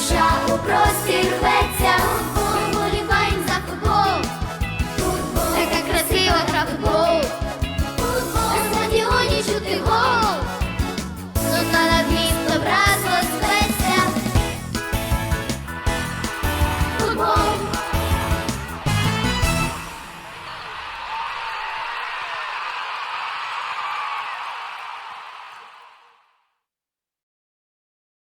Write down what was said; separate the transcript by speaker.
Speaker 1: душа у простір рве.